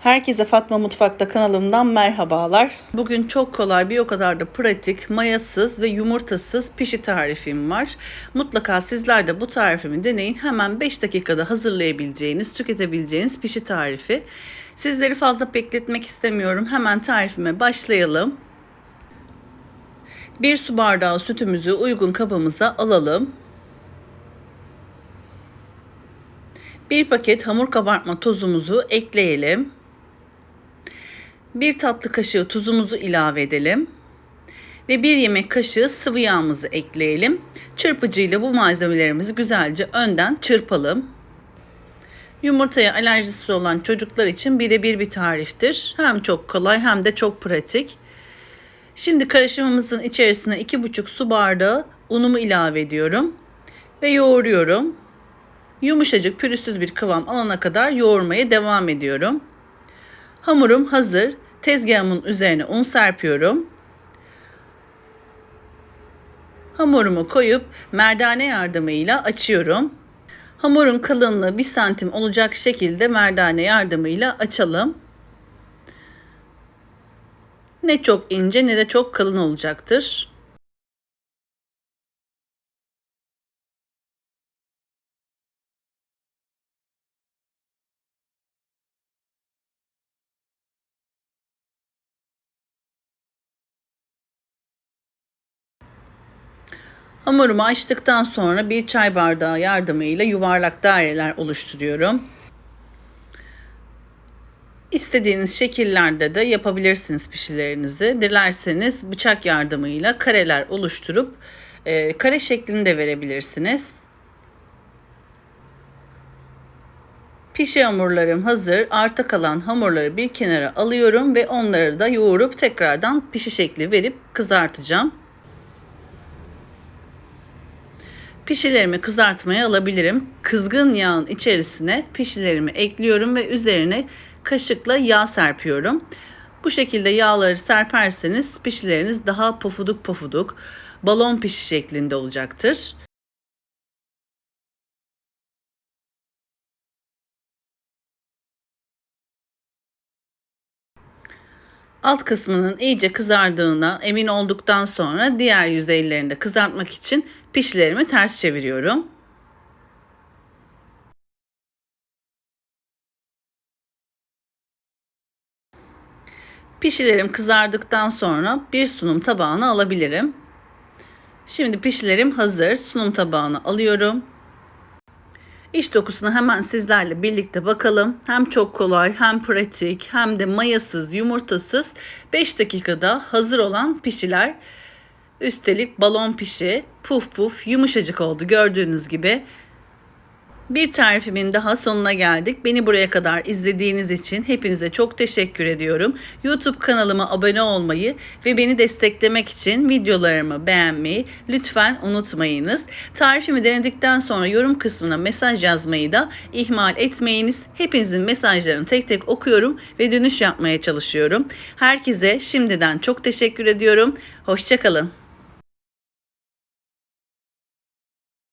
Herkese Fatma Mutfak'ta kanalımdan merhabalar. Bugün çok kolay bir o kadar da pratik, mayasız ve yumurtasız pişi tarifim var. Mutlaka sizler de bu tarifimi deneyin. Hemen 5 dakikada hazırlayabileceğiniz, tüketebileceğiniz pişi tarifi. Sizleri fazla bekletmek istemiyorum. Hemen tarifime başlayalım. 1 su bardağı sütümüzü uygun kabımıza alalım. 1 paket hamur kabartma tozumuzu ekleyelim. 1 tatlı kaşığı tuzumuzu ilave edelim. Ve 1 yemek kaşığı sıvı yağımızı ekleyelim. Çırpıcıyla bu malzemelerimizi güzelce önden çırpalım. Yumurtaya alerjisi olan çocuklar için birebir bir tariftir. Hem çok kolay hem de çok pratik. Şimdi karışımımızın içerisine 2,5 su bardağı unumu ilave ediyorum. Ve yoğuruyorum. Yumuşacık pürüzsüz bir kıvam alana kadar yoğurmaya devam ediyorum. Hamurum hazır. Tezgahımın üzerine un serpiyorum. Hamurumu koyup merdane yardımıyla açıyorum. Hamurun kalınlığı 1 santim olacak şekilde merdane yardımıyla açalım. Ne çok ince ne de çok kalın olacaktır. Hamurumu açtıktan sonra bir çay bardağı yardımıyla yuvarlak daireler oluşturuyorum. İstediğiniz şekillerde de yapabilirsiniz pişilerinizi. Dilerseniz bıçak yardımıyla kareler oluşturup e, kare şeklini de verebilirsiniz. Pişi hamurlarım hazır. Arta kalan hamurları bir kenara alıyorum ve onları da yoğurup tekrardan pişi şekli verip kızartacağım. Pişilerimi kızartmaya alabilirim. Kızgın yağın içerisine pişilerimi ekliyorum ve üzerine kaşıkla yağ serpiyorum. Bu şekilde yağları serperseniz pişileriniz daha pofuduk pofuduk, balon pişi şeklinde olacaktır. Alt kısmının iyice kızardığına emin olduktan sonra diğer yüzeylerini de kızartmak için pişilerimi ters çeviriyorum. Pişilerim kızardıktan sonra bir sunum tabağına alabilirim. Şimdi pişilerim hazır. Sunum tabağına alıyorum. İç dokusuna hemen sizlerle birlikte bakalım. Hem çok kolay hem pratik hem de mayasız yumurtasız 5 dakikada hazır olan pişiler. Üstelik balon pişi puf puf yumuşacık oldu gördüğünüz gibi. Bir tarifimin daha sonuna geldik. Beni buraya kadar izlediğiniz için hepinize çok teşekkür ediyorum. YouTube kanalıma abone olmayı ve beni desteklemek için videolarımı beğenmeyi lütfen unutmayınız. Tarifimi denedikten sonra yorum kısmına mesaj yazmayı da ihmal etmeyiniz. Hepinizin mesajlarını tek tek okuyorum ve dönüş yapmaya çalışıyorum. Herkese şimdiden çok teşekkür ediyorum. Hoşçakalın.